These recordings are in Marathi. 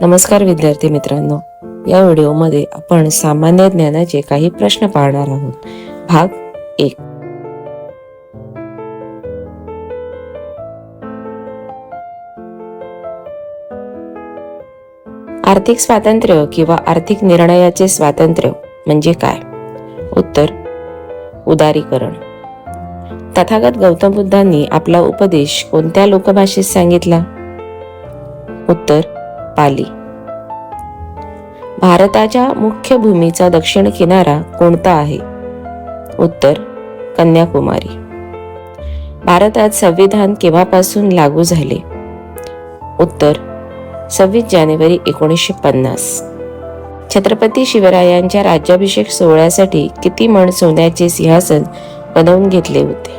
नमस्कार विद्यार्थी मित्रांनो. या व्हिडिओमध्ये आपण सामान्य ज्ञानाचे काही प्रश्न पाहणार आहोत. भाग एक. आर्थिक स्वातंत्र्य किंवा आर्थिक निर्णयाचे स्वातंत्र्य म्हणजे काय? उत्तर उदारीकरण. तथागत गौतम बुद्धांनी आपला उपदेश कोणत्या लोकभाषेत सांगितला? उत्तर पाली भारताच्या मुख्य भूमीचा दक्षिण किनारा कोणता आहे? उत्तर कन्याकुमारी. भारतात संविधान केव्हापासून लागू झाले? उत्तर सव्वीस जानेवारी एकोणीसशे पन्नास. छत्रपती शिवरायांच्या राज्याभिषेक सोहळ्यासाठी किती मण सोन्याचे सिंहासन बनवून घेतले होते?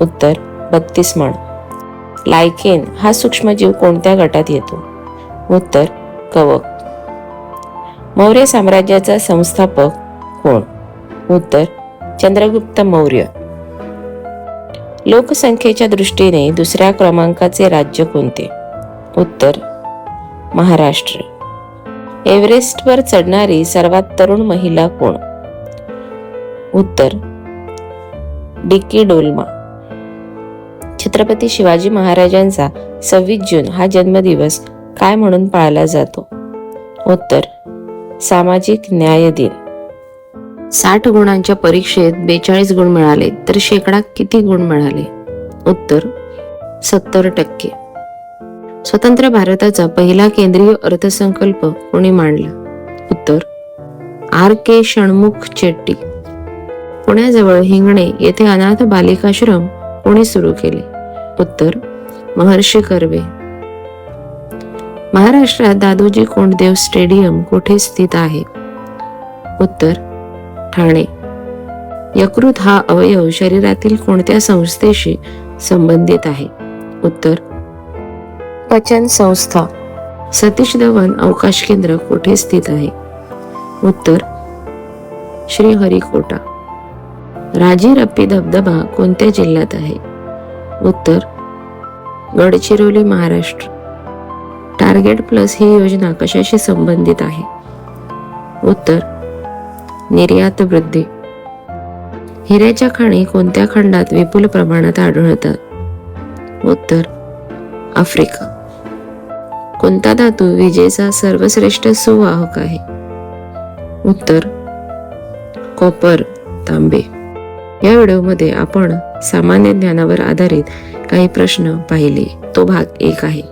उत्तर बत्तीस मण. लायकेन हा सूक्ष्मजीव कोणत्या गटात येतो? उत्तर कवक. मौर्य साम्राज्याचा संस्थापक कोण? उत्तर चंद्रगुप्त मौर्य. लोकसंख्येच्या दृष्टीने दुसऱ्या क्रमांकाचे राज्य कोणते? उत्तर महाराष्ट्र. एव्हरेस्टवर चढणारी सर्वात तरुण महिला कोण? उत्तर डिक्की डोलमा. छत्रपती शिवाजी महाराजांचा सव्वीस जून हा जन्मदिवस काय म्हणून पाळला जातो? उत्तर सामाजिक न्याय दिन. साठ गुणांच्या परीक्षेत बेचाळीस गुण मिळाले तर शेकडा किती गुण मिळाले? उत्तर सत्तर टक्के. स्वतंत्र भारताचा पहिला केंद्रीय अर्थसंकल्प कोणी मांडला? उत्तर आर के षण्मुख चेट्टी पुण्याजवळ हिंगणे येथे अनाथ बालिकाश्रम कोणी सुरू केले? उत्तर महर्षी कर्वे. महाराष्ट्रात दादोजी कोंडदेव स्टेडियम कुठे स्थित आहे? उत्तर ठाणे. यकृत हा अवयव शरीरातील कोणत्या संस्थेशी संबंधित आहे? उत्तर पचन संस्था. सतीश धवन अवकाश केंद्र कुठे स्थित आहे? उत्तर श्रीहरिकोटा. राजीरप्पी धबधबा कोणत्या जिल्ह्यात आहे? उत्तर गडचिरोली महाराष्ट्र. टार्गेट प्लस ही योजना कशाशी संबंधित आहे? उत्तर निर्यात वृद्धी. हिऱ्याच्या खाणी कोणत्या खंडात विपुल प्रमाणात आढळतात? उत्तर आफ्रिका. कोणता धातू विजेचा सर्वश्रेष्ठ सुवाहक आहे? उत्तर कॉपर तांबे. या व्हिडिओमध्ये आपण सामान्य ज्ञानावर आधारित काही प्रश्न पाहिले. तो भाग एक आहे.